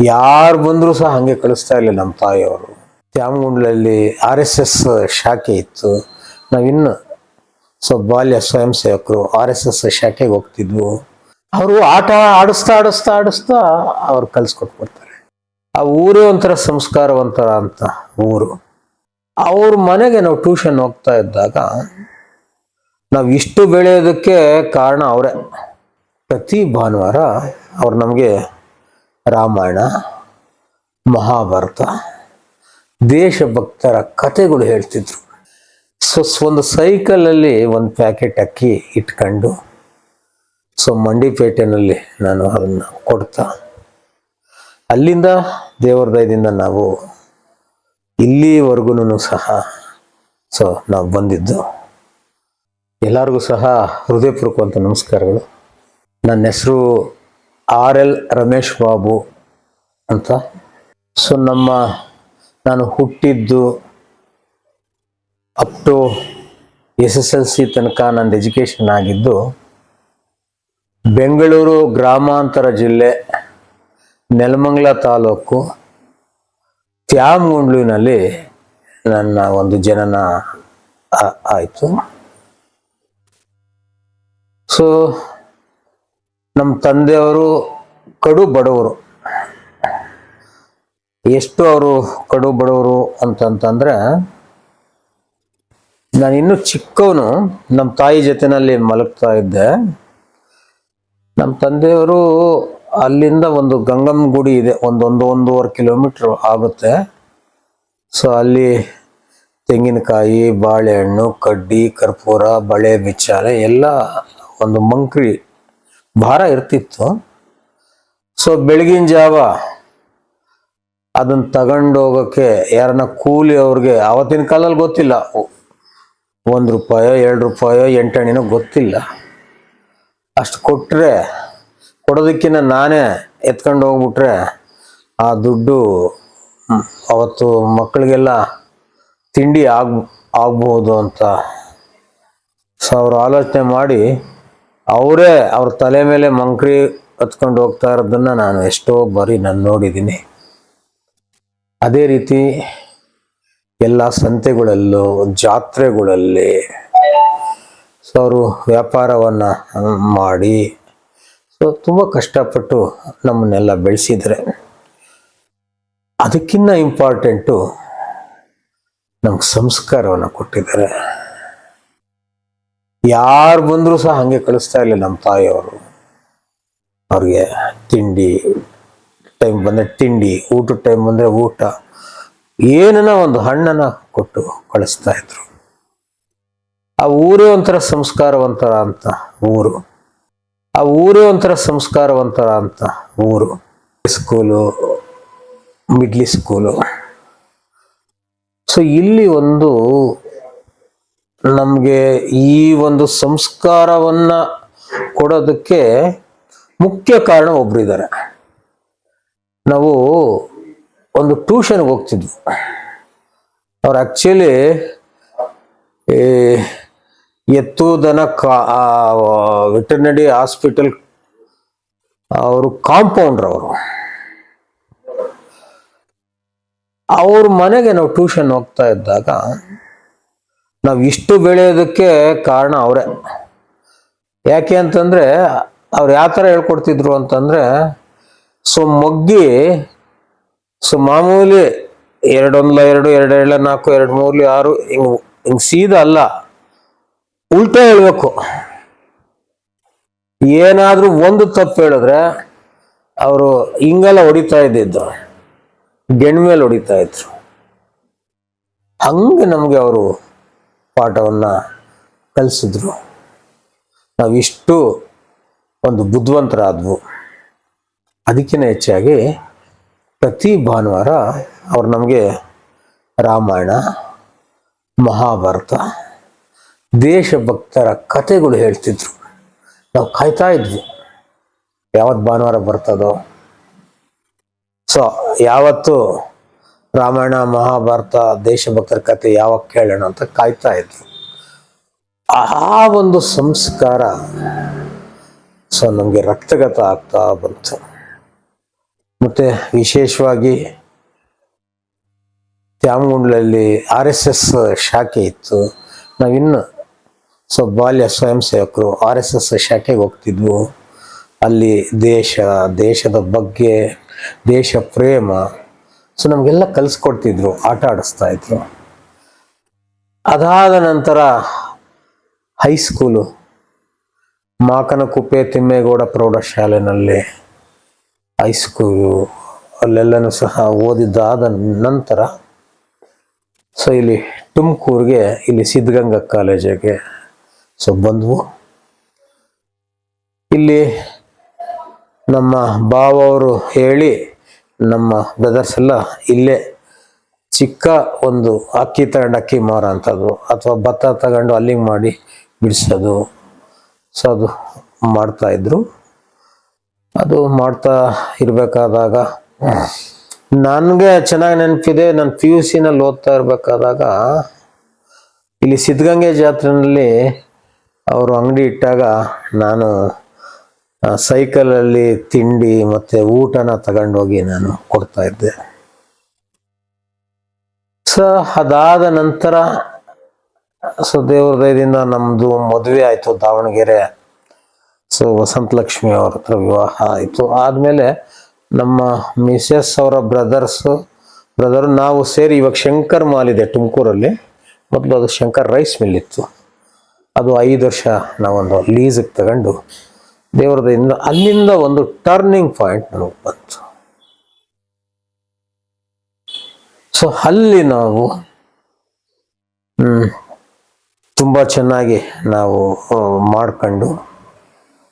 ಯಾರು ಬಂದರೂ ಸಹ ಹಾಗೆ ಕಳಿಸ್ತಾ ಇಲ್ಲ ನಮ್ಮ ತಾಯಿಯವರು. ತ್ಯಾಮಗುಂಡ್ಲಲ್ಲಿ ಆರ್ ಎಸ್ ಎಸ್ ಶಾಖೆ ಇತ್ತು. ನಾವಿನ್ನು ಸೊ ಬಾಲ್ಯ ಸ್ವಯಂ ಸೇವಕರು ಆರ್ ಎಸ್ ಎಸ್ ಶಾಖೆಗೆ ಹೋಗ್ತಿದ್ವು. ಅವರು ಆಟ ಆಡಿಸ್ತಾ ಆಡಿಸ್ತಾ ಆಡಿಸ್ತಾ ಅವ್ರು ಕಲ್ಸ್ಕೊಟ್ಬಿಡ್ತಾರೆ. ಆ ಊರೇ ಒಂಥರ ಸಂಸ್ಕಾರವಂತರ ಅಂತ ಊರು. ಅವ್ರ ಮನೆಗೆ ನಾವು ಟ್ಯೂಷನ್ ಹೋಗ್ತಾ ಇದ್ದಾಗ ನಾವು ಇಷ್ಟು ಬೆಳೆಯೋದಕ್ಕೆ ಕಾರಣ ಅವರೇ. ಪ್ರತಿ ಭಾನುವಾರ ಅವ್ರು ನಮಗೆ ರಾಮಾಯಣ, ಮಹಾಭಾರತ, ದೇಶಭಕ್ತರ ಕಥೆಗಳು ಹೇಳ್ತಿದ್ರು. ಸೊ ಒಂದು ಸೈಕಲಲ್ಲಿ ಒಂದು ಪ್ಯಾಕೆಟ್ ಅಕ್ಕಿ ಇಟ್ಕೊಂಡು ಸೊ ಮಂಡಿಪೇಟೆನಲ್ಲಿ ನಾನು ಅದನ್ನು ಕೊಡ್ತಾ, ಅಲ್ಲಿಂದ ದೇವರ ದಯದಿಂದ ನಾವು ಇಲ್ಲಿವರೆಗೂ ಸಹ ಸೊ ನಾವು ಬಂದಿದ್ದು. ಎಲ್ಲರಿಗೂ ಸಹ ಹೃದಯಪೂರ್ವಕವಂತ ನಮಸ್ಕಾರಗಳು. ನನ್ನ ಹೆಸರು ಆರ್ ಎಲ್ ರಮೇಶ್ ಬಾಬು ಅಂತ. ಸೊ ನಮ್ಮ ನಾನು ಹುಟ್ಟಿದ್ದು up to S S L C ತನಕ ನಂದು ಎಜುಕೇಷನ್ ಆಗಿದ್ದು ಬೆಂಗಳೂರು ಗ್ರಾಮಾಂತರ ಜಿಲ್ಲೆ ನೆಲಮಂಗಲ ತಾಲೂಕು ತ್ಯಾಮಗುಂಡ್ಲಿನಲ್ಲಿ ನನ್ನ ಒಂದು ಜನನ ಆಯಿತು. ಸೊ ನಮ್ಮ ತಂದೆಯವರು ಕಡು ಬಡವರು. ಎಷ್ಟು ಅವರು ಕಡು ಬಡವರು ಅಂತಂತಂದ್ರೆ, ನಾನು ಇನ್ನೂ ಚಿಕ್ಕವನು ನಮ್ಮ ತಾಯಿ ಜೊತೆನಲ್ಲಿ ಮಲಗ್ತಾ ಇದ್ದೆ ನಮ್ಮ ತಂದೆಯವರು ಅಲ್ಲಿಂದ ಒಂದು ಗಂಗಮ್ಮ ಗುಡಿ ಇದೆ ಒಂದೊಂದು ಒಂದೂವರೆ ಕಿಲೋಮೀಟ್ರ್ ಆಗುತ್ತೆ. ಸೊ ಅಲ್ಲಿ ತೆಂಗಿನಕಾಯಿ, ಬಾಳೆಹಣ್ಣು, ಕಡ್ಡಿ, ಕರ್ಪೂರ, ಬಳೆ ಬಿಚ್ಚಾರೆ ಎಲ್ಲ ಒಂದು ಮಂಕ್ರಿ ಭಾರ ಇರ್ತಿತ್ತು. ಸೊ ಬೆಳಗಿನ ಜಾವ ಅದನ್ನು ತಗೊಂಡೋಗೋಕ್ಕೆ ಯಾರನ್ನ ಕೂಲಿ ಅವ್ರಿಗೆ ಆವತ್ತಿನ ಕಾಲದಲ್ಲಿ ಗೊತ್ತಿಲ್ಲ. ಒಂದು ರೂಪಾಯೋ, ಎರಡು ರೂಪಾಯೋ ಎಂಟಣಿನೋ ಗೊತ್ತಿಲ್ಲ. ಅಷ್ಟು ಕೊಟ್ಟರೆ ಕೊಡೋದಕ್ಕಿಂತ ನಾನೇ ಎತ್ಕೊಂಡು ಹೋಗ್ಬಿಟ್ರೆ ಆ ದುಡ್ಡು ಅವತ್ತು ಮಕ್ಕಳಿಗೆಲ್ಲ ತಿಂಡಿ ಆಗ್, ಆಗ್ಬೋದು ಅಂತ. ಸೊ ಅವರು ಆಲೋಚನೆ ಮಾಡಿ ಅವರೇ ಅವ್ರ ತಲೆ ಮೇಲೆ ಮಂಕ್ರಿ ಹತ್ಕೊಂಡು ಹೋಗ್ತಾ ಇರೋದನ್ನ ನಾನು ಎಷ್ಟೋ ಬಾರಿ ನಾನು ನೋಡಿದ್ದೀನಿ. ಅದೇ ರೀತಿ ಎಲ್ಲ ಸಂತೆಗಳಲ್ಲೂ, ಜಾತ್ರೆಗಳಲ್ಲಿ ಸೊ ಅವರು ವ್ಯಾಪಾರವನ್ನು ಮಾಡಿ, ಸೊ ತುಂಬ ಕಷ್ಟಪಟ್ಟು ನಮ್ಮನ್ನೆಲ್ಲ ಬೆಳೆಸಿದ್ರೆ ಅದಕ್ಕಿಂತ ಇಂಪಾರ್ಟೆಂಟು ನಮ್ಗೆ ಸಂಸ್ಕಾರವನ್ನು ಕೊಟ್ಟಿದ್ದಾರೆ. ಯಾರು ಬಂದರೂ ಸಹ ಹಾಗೆ ಕಳಿಸ್ತಾ ಇರಲಿಲ್ಲ ನಮ್ಮ ತಾಯಿಯವರು. ಅವ್ರಿಗೆ ತಿಂಡಿ ಟೈಮ್ ಬಂದರೆ ತಿಂಡಿ, ಊಟದ ಟೈಮ್ ಬಂದರೆ ಊಟ. ಏನನ್ನ ಒಂದು ಹಣ್ಣನ್ನ ಕೊಟ್ಟು ಕಳಿಸ್ತಾ ಇದ್ರು. ಆ ಊರೇ ಒಂಥರ ಸಂಸ್ಕಾರವಂತರ ಅಂತ ಊರು. ಆ ಊರೇ ಒಂಥರ ಸಂಸ್ಕಾರವಂತರ ಅಂತ ಊರು. ಸ್ಕೂಲು ಮಿಡ್ಲಿ ಸ್ಕೂಲು ಸೊ ಇಲ್ಲಿ ಒಂದು ನಮಗೆ ಈ ಒಂದು ಸಂಸ್ಕಾರವನ್ನ ಕೊಡೋದಕ್ಕೆ ಮುಖ್ಯ ಕಾರಣ ಒಬ್ರು ಇದ್ದಾರೆ ನಾವು ಒಂದು ಟ್ಯೂಷನ್ಗೆ ಹೋಗ್ತಿದ್ವಿ. ಅವ್ರು ಆ್ಯಕ್ಚುಲಿ ಎತ್ತು ದನ ಕಾ ವೆಟರ್ನರಿ ಹಾಸ್ಪಿಟಲ್, ಅವರು ಕಾಂಪೌಂಡ್ರ್ ಅವರು ಅವ್ರ ಮನೆಗೆ ನಾವು ಟ್ಯೂಷನ್ ಹೋಗ್ತಾ ಇದ್ದಾಗ ನಾವು ಇಷ್ಟು ಬೆಳೆಯೋದಕ್ಕೆ ಕಾರಣ ಅವರೇ. ಯಾಕೆ ಅಂತಂದರೆ ಅವ್ರು ಯಾವ ಥರ ಹೇಳ್ಕೊಡ್ತಿದ್ರು ಅಂತಂದರೆ, ಸೊ ಮೊಗ್ಗಿ, ಸೊ ಮಾಮೂಲಿ ಎರಡೊಂದ್ಲ ಎರಡು ಎರಡು ಏಳ ನಾಲ್ಕು, ಎರಡು ಮೂರ್ಲಿ ಆರು, ಹಿಂಗೆ ಹಿಂಗೆ ಸೀದಾ ಅಲ್ಲ, ಉಲ್ಟಾ ಹೇಳ್ಬೇಕು. ಏನಾದರೂ ಒಂದು ತಪ್ಪು ಹೇಳಿದ್ರೆ ಅವರು ಹಿಂಗೆಲ್ಲ ಹೊಡಿತಾ ಇದ್ದಿದ್ದು, ಗೆಣ್ಮೇಲೆ ಹೊಡಿತಾ ಇದ್ರು. ಹಂಗೆ ನಮಗೆ ಅವರು ಪಾಠವನ್ನ ಕಲಿಸಿದ್ರು. ನಾವಿಷ್ಟು ಒಂದು ಬುದ್ಧಿವಂತರಾದ್ವು. ಅದಕ್ಕಿಂತ ಹೆಚ್ಚಾಗಿ ಪ್ರತಿ ಭಾನುವಾರ ಅವ್ರು ನಮಗೆ ರಾಮಾಯಣ, ಮಹಾಭಾರತ, ದೇಶಭಕ್ತರ ಕಥೆಗಳು ಹೇಳ್ತಿದ್ರು. ನಾವು ಕಾಯ್ತಾ ಇದ್ವಿ. ಯಾವತ್ತು ಭಾನುವಾರ ಬರ್ತದೋ. ಸೊ ಯಾವತ್ತು ರಾಮಾಯಣ, ಮಹಾಭಾರತ, ದೇಶಭಕ್ತರ ಕಥೆ ಯಾವಾಗ ಕೇಳೋಣ ಅಂತ ಕಾಯ್ತಾ ಇದ್ರು. ಆ ಒಂದು ಸಂಸ್ಕಾರ, ಸೊ ನಮಗೆ ರಕ್ತಗತ ಆಗ್ತಾ ಬಂತು. ಮತ್ತೆ ವಿಶೇಷವಾಗಿ ತ್ಯಾಮಗುಂಡ್ಲಲ್ಲಿ ಆರ್ ಎಸ್ ಎಸ್ ಶಾಖೆ ಇತ್ತು. ನಾವಿನ್ನು, ಸೊ ಬಾಲ್ಯ ಸ್ವಯಂ ಸೇವಕರು ಆರ್ ಎಸ್ ಎಸ್ ಶಾಖೆಗೆ ಹೋಗ್ತಿದ್ವು. ಅಲ್ಲಿ ದೇಶ, ದೇಶದ ಬಗ್ಗೆ, ದೇಶ ಪ್ರೇಮ ಸೊ ನಮಗೆಲ್ಲ ಕಲಿಸ್ಕೊಡ್ತಿದ್ರು, ಆಟ ಆಡಿಸ್ತಾ ಇದ್ರು. ಅದಾದ ನಂತರ ಹೈಸ್ಕೂಲು ಮಾಕನಕುಪ್ಪೆ ತಿಮ್ಮೇಗೌಡ ಪ್ರೌಢಶಾಲೆನಲ್ಲಿ ಹೈಸ್ಕೂಲು ಅಲ್ಲೆಲ್ಲನೂ ಸಹ ಓದಿದ್ದಾದ ನಂತರ ಸೊ ಇಲ್ಲಿ ತುಮಕೂರಿಗೆ, ಇಲ್ಲಿ ಸಿದ್ಧಗಂಗಾ ಕಾಲೇಜಿಗೆ ಸೊ ಬಂದ್ವು. ಇಲ್ಲಿ ನಮ್ಮ ಬಾವ ಅವರು ಹೇಳಿ ನಮ್ಮ ಬ್ರದರ್ಸ್ ಎಲ್ಲ ಇಲ್ಲೇ ಚಿಕ್ಕ ಒಂದು ಅಕ್ಕಿ ತಗೊಂಡು ಅಕ್ಕಿ ಮಾರೋ ಅಂಥದ್ದು ಅಥವಾ ಭತ್ತ ತಗೊಂಡು ಅಲ್ಲಿಗೆ ಮಾಡಿ ಬಿಡಿಸೋದು. ಸೊ ಅದು ಮಾಡ್ತಾಯಿದ್ರು ಅದು ಮಾಡ್ತಾ ಇರಬೇಕಾದಾಗ, ನನಗೆ ಚೆನ್ನಾಗಿ ನೆನಪಿದೆ, ನಾನು ಪಿ ಯು ಸಿನಲ್ಲಿ ಓದ್ತಾ ಇರಬೇಕಾದಾಗ, ಇಲ್ಲಿ ಸಿದ್ಧಗಂಗೆ ಜಾತ್ರೆಯಲ್ಲಿ ಅವರು ಅಂಗಡಿ ಇಟ್ಟಾಗ ನಾನು ಸೈಕಲಲ್ಲಿ ತಿಂಡಿ ಮತ್ತೆ ಊಟನ ತಗೊಂಡೋಗಿ ನಾನು ಕೊಡ್ತಾ ಇದ್ದೆ. ಸೊ ಅದಾದ ನಂತರ ಸೊ ದೇವ್ರ ದಯದಿಂದ ನಮ್ಮದು ಮದುವೆ ಆಯಿತು ದಾವಣಗೆರೆ. ಸೊ ವಸಂತ ಲಕ್ಷ್ಮಿ ಅವ್ರ ಹತ್ರ ವಿವಾಹ ಆಯಿತು. ಆದಮೇಲೆ ನಮ್ಮ ಮಿಸೆಸ್ ಅವರ ಬ್ರದರ್ಸು, ಬ್ರದರ್ ನಾವು ಸೇರಿ ಇವಾಗ ಶಂಕರ್ ಮಾಲ್ ಇದೆ ತುಮಕೂರಲ್ಲಿ. ಮೊದಲು ಅದು ಶಂಕರ್ ರೈಸ್ ಮಿಲ್ ಇತ್ತು. ಅದು ಐದು ವರ್ಷ ನಾವೊಂದು ಲೀಸಿಗೆ ತಗೊಂಡು ದೇವ್ರದಿಂದ ಅಲ್ಲಿಂದ ಒಂದು ಟರ್ನಿಂಗ್ ಪಾಯಿಂಟ್ ನಮಗೆ ಬಂತು. ಸೊ ಅಲ್ಲಿ ನಾವು ತುಂಬ ಚೆನ್ನಾಗಿ ನಾವು ಮಾಡ್ಕೊಂಡು,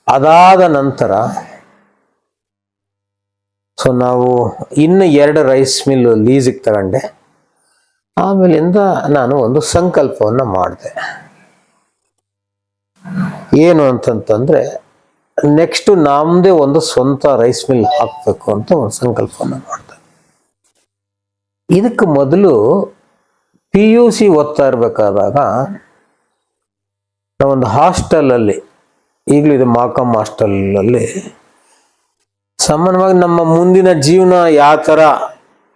ಅದಾದ ನಂತರ ಸೊ ನಾವು ಇನ್ನು ಎರಡು ರೈಸ್ ಮಿಲ್ ಲೀಸಿಗೆ ತಗೊಂಡೆ. ಆಮೇಲಿಂದ ನಾನು ಒಂದು ಸಂಕಲ್ಪವನ್ನು ಮಾಡಿದೆ. ಏನು ಅಂತಂತಂದ್ರೆ ನೆಕ್ಸ್ಟ್ ನಮ್ಮದೇ ಒಂದು ಸ್ವಂತ ರೈಸ್ ಮಿಲ್ ಹಾಕಬೇಕು ಅಂತ ಒಂದು ಸಂಕಲ್ಪವನ್ನು ಮಾಡ್ತಾರೆ ಇದಕ್ಕೆ ಮೊದಲು ಪಿ ಯು ಸಿ ಓದ್ತಾ ಇರಬೇಕಾದಾಗ ನಾವೊಂದು ಹಾಸ್ಟೆಲಲ್ಲಿ ಈಗಲೂ ಇದು ಮಾಕಮ್ ಹಾಸ್ಟೆಲಲ್ಲಿ ಸಾಮಾನ್ಯವಾಗಿ ನಮ್ಮ ಮುಂದಿನ ಜೀವನ ಯಾವ ಥರ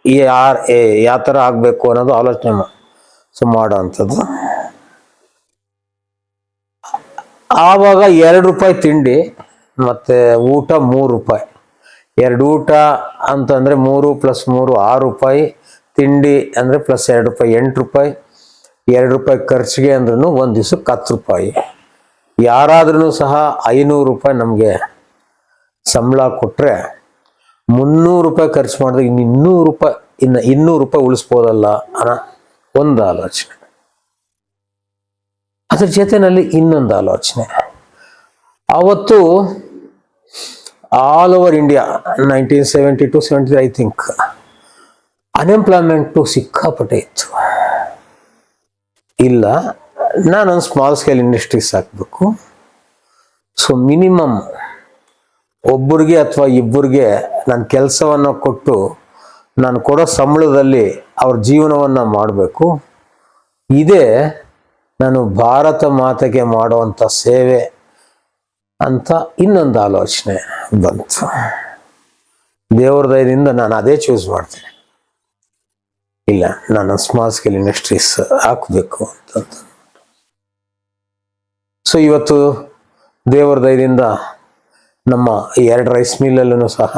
ಯಾರ ಯಾವ ಥರ ಆಗಬೇಕು ಅನ್ನೋದು ಆಲೋಚನೆ ಸೊ ಮಾಡೋ ಅಂಥದ್ದು ಆವಾಗ ಎರಡು ರೂಪಾಯಿ ತಿಂಡಿ ಮತ್ತೆ ಊಟ ಮೂರು ರೂಪಾಯಿ. ಎರಡು ಊಟ ಅಂತಂದ್ರೆ ಮೂರು ಪ್ಲಸ್ ಮೂರು ಆರು ರೂಪಾಯಿ. ತಿಂಡಿ ಅಂದರೆ ಪ್ಲಸ್ ಎರಡು ರೂಪಾಯಿ, ಎಂಟು ರೂಪಾಯಿ. ಎರಡು ರೂಪಾಯಿ ಖರ್ಚಿಗೆ ಅಂದ್ರೂ ಒಂದು ದಿವ್ಸಕ್ಕೆ ಹತ್ತು ರೂಪಾಯಿ. ಯಾರಾದ್ರೂ ಸಹ ಐನೂರು ರೂಪಾಯಿ ನಮಗೆ ಸಂಬಳ ಕೊಟ್ಟರೆ ಮುನ್ನೂರು ರೂಪಾಯಿ ಖರ್ಚು ಮಾಡಿದ್ರೆ ಇನ್ನು ಇನ್ನೂರು ರೂಪಾಯಿ, ಇನ್ನು ಇನ್ನೂರು ರೂಪಾಯಿ ಉಳಿಸ್ಬೋದಲ್ಲ ಅನ್ನೋ ಒಂದು ಆಲೋಚನೆ. ಅದ್ರ ಜೊತೆನಲ್ಲಿ ಇನ್ನೊಂದು ಆಲೋಚನೆ. ಅವತ್ತು all over India nineteen seventy two seventy I think unemployment ಸಿಕ್ಕಾಪಟ್ಟೆ ಇತ್ತು. ಇಲ್ಲ, ನಾನೊಂದು ಸ್ಮಾಲ್ ಸ್ಕೇಲ್ ಇಂಡಸ್ಟ್ರೀಸ್ ಹಾಕಬೇಕು. ಸೊ ಮಿನಿಮಮ್ ಒಬ್ಬರಿಗೆ ಅಥವಾ ಇಬ್ಬರಿಗೆ ನಾನು ಕೆಲಸವನ್ನು ಕೊಟ್ಟು ನಾನು ಕೊಡೋ ಸಂಬಳದಲ್ಲಿ ಅವ್ರ ಜೀವನವನ್ನು ಮಾಡಬೇಕು. ಇದೇ ನಾನು ಭಾರತ ಮಾತೆಗೆ ಮಾಡುವಂಥ ಸೇವೆ. ಅಂತ ಇನ್ನೊಂದು ಆಲೋಚನೆ ಬಂತು. ದೇವ್ರ ದಯದಿಂದ ನಾನು ಅದೇ ಚೂಸ್ ಮಾಡ್ತೇನೆ. ಇಲ್ಲ, ನಾನು ಸ್ಮಾಲ್ ಸ್ಕೇಲ್ ಇಂಡಸ್ಟ್ರೀಸ್ ಹಾಕಬೇಕು ಅಂತ ಸೊ ಇವತ್ತು ದೇವರ ದಯದಿಂದ ನಮ್ಮ ಎರಡು ರೈಸ್ ಮಿಲ್ಲಲ್ಲೂ ಸಹ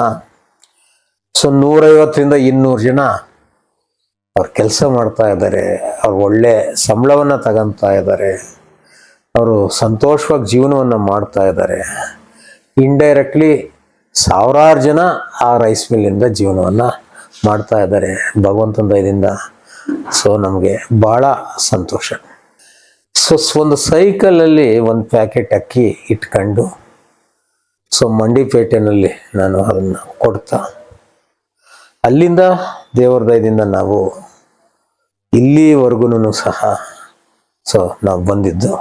ಸೊ ನೂರೈವತ್ತರಿಂದ ಇನ್ನೂರು ಜನ ಅವ್ರು ಕೆಲಸ ಮಾಡ್ತಾ ಇದ್ದಾರೆ. ಅವ್ರು ಒಳ್ಳೆ ಸಂಬಳವನ್ನು ತಗೊಂತಾ ಇದ್ದಾರೆ. ಅವರು ಸಂತೋಷವಾಗಿ ಜೀವನವನ್ನು ಮಾಡ್ತಾ ಇದ್ದಾರೆ. ಇಂಡೈರೆಕ್ಟ್ಲಿ ಸಾವಿರಾರು ಜನ ಆ ರೈಸ್ ಮಿಲ್ಲಿಂದ ಜೀವನವನ್ನು ಮಾಡ್ತಾ ಇದ್ದಾರೆ ಭಗವಂತನ ದಯದಿಂದ. ಸೊ ನಮಗೆ ಭಾಳ ಸಂತೋಷ. ಸೊ ಒಂದು ಸೈಕಲಲ್ಲಿ ಒಂದು ಪ್ಯಾಕೆಟ್ ಅಕ್ಕಿ ಇಟ್ಕೊಂಡು ಸೊ ಮಂಡಿಪೇಟೆನಲ್ಲಿ ನಾನು ಅದನ್ನು ಕೊಡ್ತಾ. ಅಲ್ಲಿಂದ ದೇವರ ದಯದಿಂದ ನಾವು ಇಲ್ಲಿವರೆಗೂ ಸಹ ಸೊ ನಾವು ಬಂದಿದ್ದು.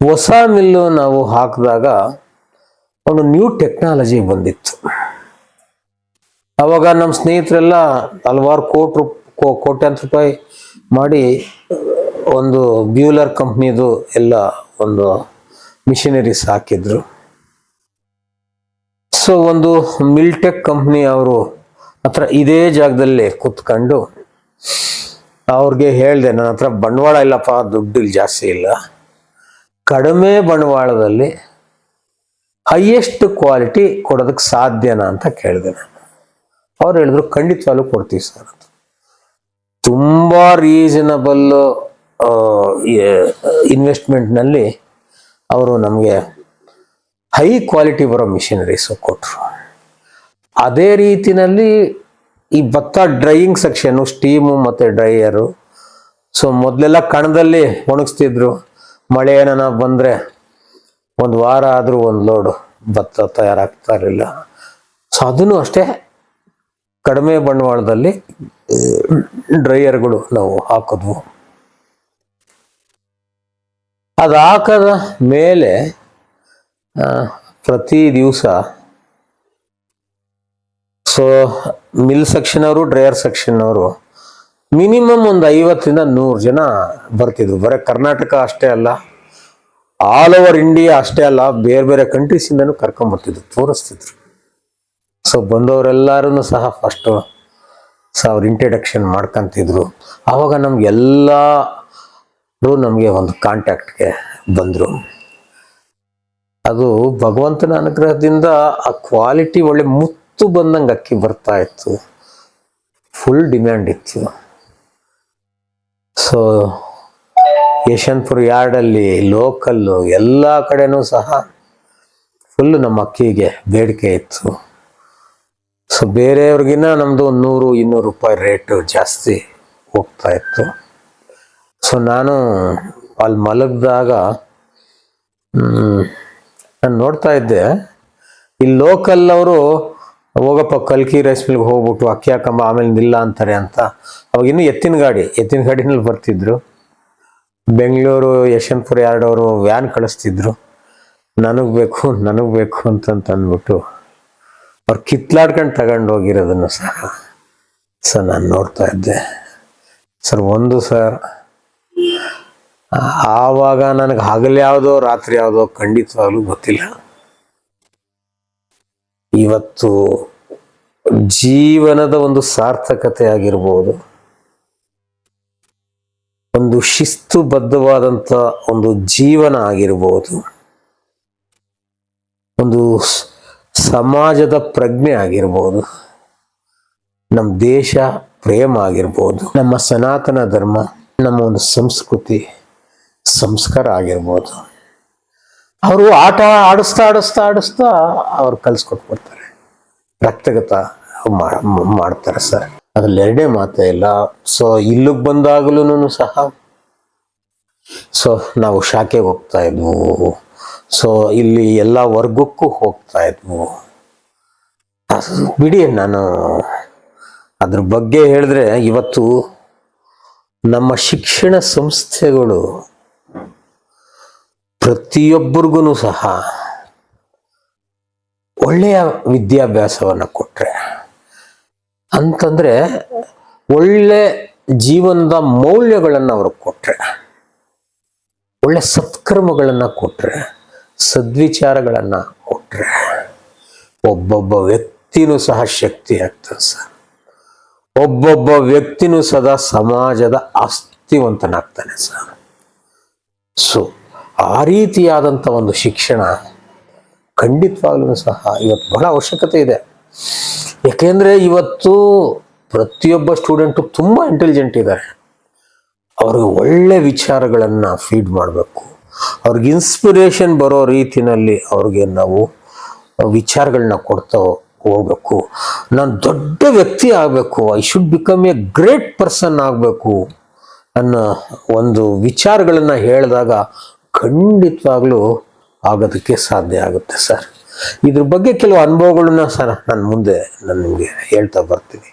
ಹೊಸ ಮಿಲ್ಲು ನಾವು ಹಾಕಿದಾಗ ಒಂದು ನ್ಯೂ ಟೆಕ್ನಾಲಜಿ ಬಂದಿತ್ತು. ಅವಾಗ ನಮ್ಮ ಸ್ನೇಹಿತರೆಲ್ಲ ಹಲವಾರು ಕೋಟಿ ರೂಪ್, ಕೋ, ಕೋಟ್ಯಾಂತರ ರೂಪಾಯಿ ಮಾಡಿ ಒಂದು ಬ್ಯೂಲರ್ ಕಂಪ್ನಿದು ಎಲ್ಲ ಒಂದು ಮಿಷಿನರೀಸ್ ಹಾಕಿದ್ರು. ಸೊ, ಒಂದು ಮಿಲ್ಟೆಕ್ ಕಂಪ್ನಿ ಅವರು ಹತ್ರ ಇದೇ ಜಾಗದಲ್ಲಿ ಕುತ್ಕೊಂಡು ಅವ್ರಿಗೆ ಹೇಳಿದೆ ನನ್ನ ಹತ್ರ ಬಂಡವಾಳ ಇಲ್ಲಪ್ಪ, ದುಡ್ಡು ಇಲ್ಲಿ ಜಾಸ್ತಿ ಇಲ್ಲ. ಕಡಿಮೆ ಬಂಡವಾಳದಲ್ಲಿ ಹೈಯೆಸ್ಟ್ ಕ್ವಾಲಿಟಿ ಕೊಡೋದಕ್ಕೆ ಸಾಧ್ಯನಾ ಅಂತ ಕೇಳಿದೆ ನಾನು. ಅವ್ರು ಹೇಳಿದ್ರು, ಖಂಡಿತವಾಗ್ಲೂ ಕೊಡ್ತೀವಿ ಸರ್ ಅಂತ. ತುಂಬ ರೀಸನಬಲ್ ಇನ್ವೆಸ್ಟ್ಮೆಂಟ್ನಲ್ಲಿ ಅವರು ನಮಗೆ ಹೈ ಕ್ವಾಲಿಟಿ ಬರೋ ಮಿಷಿನರೀಸು ಕೊಟ್ಟರು ಅದೇ ರೀತಿನಲ್ಲಿ ಈ ಭತ್ತ ಡ್ರೈಯಿಂಗ್ ಸೆಕ್ಷನ್ನು ಸ್ಟೀಮು ಮತ್ತು ಡ್ರೈಯರು ಸೊ ಮೊದಲೆಲ್ಲ ಕಣದಲ್ಲಿ ಒಣಗಿಸ್ತಿದ್ರು. ಮಳೆ ಏನಾನ ಬಂದರೆ ಒಂದು ವಾರ ಆದರೂ ಒಂದು ಲೋಡು ಭತ್ತ ತಯಾರಾಗ್ತಾ ಇರಲಿಲ್ಲ. ಸೊ ಅದನ್ನು ಅಷ್ಟೇ ಕಡಿಮೆ ಬಂಡವಾಳದಲ್ಲಿ ಡ್ರೈಯರ್ಗಳು ನಾವು ಹಾಕಿದ್ವು. ಅದು ಹಾಕದ ಮೇಲೆ ಪ್ರತಿ ದಿವಸ ಸೊ ಮಿಲ್ ಸೆಕ್ಷನ್ ಅವರು ಡ್ರೈಯರ್ ಸೆಕ್ಷನ್ ಅವರು ಮಿನಿಮಮ್ ಒಂದು ಐವತ್ತರಿಂದ ನೂರು ಜನ ಬರ್ತಿದ್ರು. ಬರೀ ಕರ್ನಾಟಕ ಅಷ್ಟೇ ಅಲ್ಲ ಆಲ್ ಓವರ್ ಇಂಡಿಯಾ ಅಷ್ಟೇ ಅಲ್ಲ, ಬೇರೆ ಬೇರೆ ಕಂಟ್ರೀಸಿಂದನೂ ಕರ್ಕೊಂಬರ್ತಿದ್ರು ತೋರಿಸ್ತಿದ್ರು. ಸೊ ಬಂದವರೆಲ್ಲರೂ ಸಹ ಫಸ್ಟು ಸೊ ಅವ್ರು ಇಂಟ್ರಡಕ್ಷನ್ ಮಾಡ್ಕೊತಿದ್ರು ಆವಾಗ ನಮ್ಗೆಲ್ಲರೂ ನಮಗೆ ಒಂದು ಕಾಂಟ್ಯಾಕ್ಟ್ಗೆ ಬಂದರು. ಅದು ಭಗವಂತನ ಅನುಗ್ರಹದಿಂದ ಆ ಕ್ವಾಲಿಟಿ ಒಳ್ಳೆ ಮುತ್ತು ಬಂದಂಗೆ ಅಕ್ಕಿ ಬರ್ತಾ ಇತ್ತು. ಫುಲ್ ಡಿಮ್ಯಾಂಡ್ ಇತ್ತು. ಸೊ ಯಶವಂತಪುರ ಯಾರ್ಡಲ್ಲಿ ಲೋಕಲ್ಲು ಎಲ್ಲ ಕಡೆನೂ ಸಹ ಫುಲ್ಲು ನಮ್ಮ ಅಕ್ಕಿಗೆ ಬೇಡಿಕೆ ಇತ್ತು. ಸೊ ಬೇರೆಯವ್ರಿಗಿನ್ನ ನಮ್ಮದು ಒಂದು ನೂರು, ಇನ್ನೂರು ರೂಪಾಯಿ ರೇಟು ಜಾಸ್ತಿ ಹೋಗ್ತಾ ಇತ್ತು. ಸೊ ನಾನು ಅಲ್ಲಿ ಮಲಗಿದಾಗ ನಾನು ನೋಡ್ತಾ ಇದ್ದೆ. ಈ ಲೋಕಲ್ ಅವರು ಹೋಗಪ್ಪ, ಕಲ್ಕಿ ರೈಸ್ ಮಿಲ್ಗೆ ಹೋಗ್ಬಿಟ್ಟು ಅಕ್ಕಿ ಹಾಕಂಬ ಆಮೇಲೆ ನಿಲ್ಲ ಅಂತಾರೆ ಅಂತ. ಅವಾಗ ಇನ್ನೂ ಎತ್ತಿನ ಗಾಡಿ, ಎತ್ತಿನ ಗಾಡಿನಲ್ಲಿ ಬರ್ತಿದ್ರು. ಬೆಂಗಳೂರು, ಯಶವಂತಪುರ ಯಾರ್ಡವರು ವ್ಯಾನ್ ಕಳಿಸ್ತಿದ್ರು. ನನಗೆ ಬೇಕು ನನಗೆ ಬೇಕು ಅಂತಂತ ಅಂದ್ಬಿಟ್ಟು ಅವ್ರು ಕಿತ್ಲಾಡ್ಕೊಂಡು ತಗೊಂಡು ಹೋಗಿರೋದನ್ನು ಸಹ, ಸರ್ ನಾನು ನೋಡ್ತಾ ಇದ್ದೆ. ಸರ್, ಒಂದು ಸರ್ ಆವಾಗ ನನಗೆ ಹಗಲು ಯಾವುದೋ, ರಾತ್ರಿ ಯಾವುದೋ ಖಂಡಿತವಾಗ್ಲೂ ಗೊತ್ತಿಲ್ಲ. ಇವತ್ತು ಜೀವನದ ಒಂದು ಸಾರ್ಥಕತೆ ಆಗಿರ್ಬೋದು ಒಂದು ಶಿಸ್ತುಬದ್ಧವಾದಂಥ ಒಂದು ಜೀವನ ಆಗಿರ್ಬೋದು. ಒಂದು ಸಮಾಜದ ಪ್ರಜ್ಞೆ ಆಗಿರ್ಬೋದು. ನಮ್ಮ ದೇಶ ಪ್ರೇಮ ಆಗಿರ್ಬೋದು. ನಮ್ಮ ಸನಾತನ ಧರ್ಮ ನಮ್ಮ ಒಂದು ಸಂಸ್ಕೃತಿ ಸಂಸ್ಕಾರ ಆಗಿರ್ಬೋದು. ಅವರು ಆಟ ಆಡಿಸ್ತಾ ಆಡಿಸ್ತಾ ಆಡಿಸ್ತಾ ಅವ್ರು ಕಲಿಸ್ಕೊಟ್ಬಿಡ್ತಾರೆ ರಕ್ತಗತ ಮಾಡ್ತಾರೆ ಸರ್. ಅದ್ರಲ್ಲಿ ಎರಡೇ ಮಾತೇ ಇಲ್ಲ. ಸೊ ಇಲ್ಲಿಗೆ ಬಂದಾಗಲೂ ಸಹ ಸೊ ನಾವು ಶಾಖೆಗೆ ಹೋಗ್ತಾ ಇದ್ವು. ಸೊ ಇಲ್ಲಿ ಎಲ್ಲ ವರ್ಗಕ್ಕೂ ಹೋಗ್ತಾ ಇದ್ವು. ಬಿಡಿ ನಾನು. ಅದ್ರ ಬಗ್ಗೆ ಹೇಳಿದ್ರೆ ಇವತ್ತು ನಮ್ಮ ಶಿಕ್ಷಣ ಸಂಸ್ಥೆಗಳು ಪ್ರತಿಯೊಬ್ಬರಿಗೂ ಸಹ ಒಳ್ಳೆಯ ವಿದ್ಯಾಭ್ಯಾಸವನ್ನು ಕೊಟ್ಟರೆ ಅಂತಂದರೆ ಒಳ್ಳೆ ಜೀವನದ ಮೌಲ್ಯಗಳನ್ನು ಅವ್ರಿಗೆ ಕೊಟ್ಟರೆ ಒಳ್ಳೆ ಸತ್ಕರ್ಮಗಳನ್ನು ಕೊಟ್ಟರೆ ಸದ್ವಿಚಾರಗಳನ್ನು ಕೊಟ್ಟರೆ ಒಬ್ಬೊಬ್ಬ ವ್ಯಕ್ತಿನೂ ಸಹ ಶಕ್ತಿ ಆಗ್ತದೆ ಸರ್. ಒಬ್ಬೊಬ್ಬ ವ್ಯಕ್ತಿನೂ ಸದಾ ಸಮಾಜದ ಆಸ್ತಿವಂತನಾಗ್ತಾನೆ ಸರ್. ಸೊ ಆ ರೀತಿಯಾದಂಥ ಒಂದು ಶಿಕ್ಷಣ ಖಂಡಿತವಾಗ್ಲೂ ಸಹ ಇವತ್ತು ಬಹಳ ಅವಶ್ಯಕತೆ ಇದೆ. ಯಾಕೆಂದರೆ ಇವತ್ತು ಪ್ರತಿಯೊಬ್ಬ ಸ್ಟೂಡೆಂಟು ತುಂಬ ಇಂಟೆಲಿಜೆಂಟ್ ಇದ್ದಾರೆ. ಅವ್ರಿಗೆ ಒಳ್ಳೆ ವಿಚಾರಗಳನ್ನು ಫೀಡ್ ಮಾಡಬೇಕು. ಅವ್ರಿಗೆ ಇನ್ಸ್ಪಿರೇಷನ್ ಬರೋ ರೀತಿನಲ್ಲಿ ಅವ್ರಿಗೆ ನಾವು ವಿಚಾರಗಳನ್ನ ಕೊಡ್ತಾ ಹೋಗ್ಬೇಕು. ನಾನು ದೊಡ್ಡ ವ್ಯಕ್ತಿ ಆಗಬೇಕು. I should become a great person ಆಗಬೇಕು ಅನ್ನೋ ಒಂದು ವಿಚಾರಗಳನ್ನು ಹೇಳಿದಾಗ ಖಂಡಿತವಾಗ್ಲೂ ಆಗೋದಕ್ಕೆ ಸಾಧ್ಯ ಆಗುತ್ತೆ, ಸರ್. ಇದ್ರ ಬಗ್ಗೆ ಕೆಲವು ಅನುಭವಗಳನ್ನ ಸರ್ ನಾನು ಮುಂದೆ ನಾನು ನಿಮಗೆ ಹೇಳ್ತಾ ಬರ್ತೀನಿ.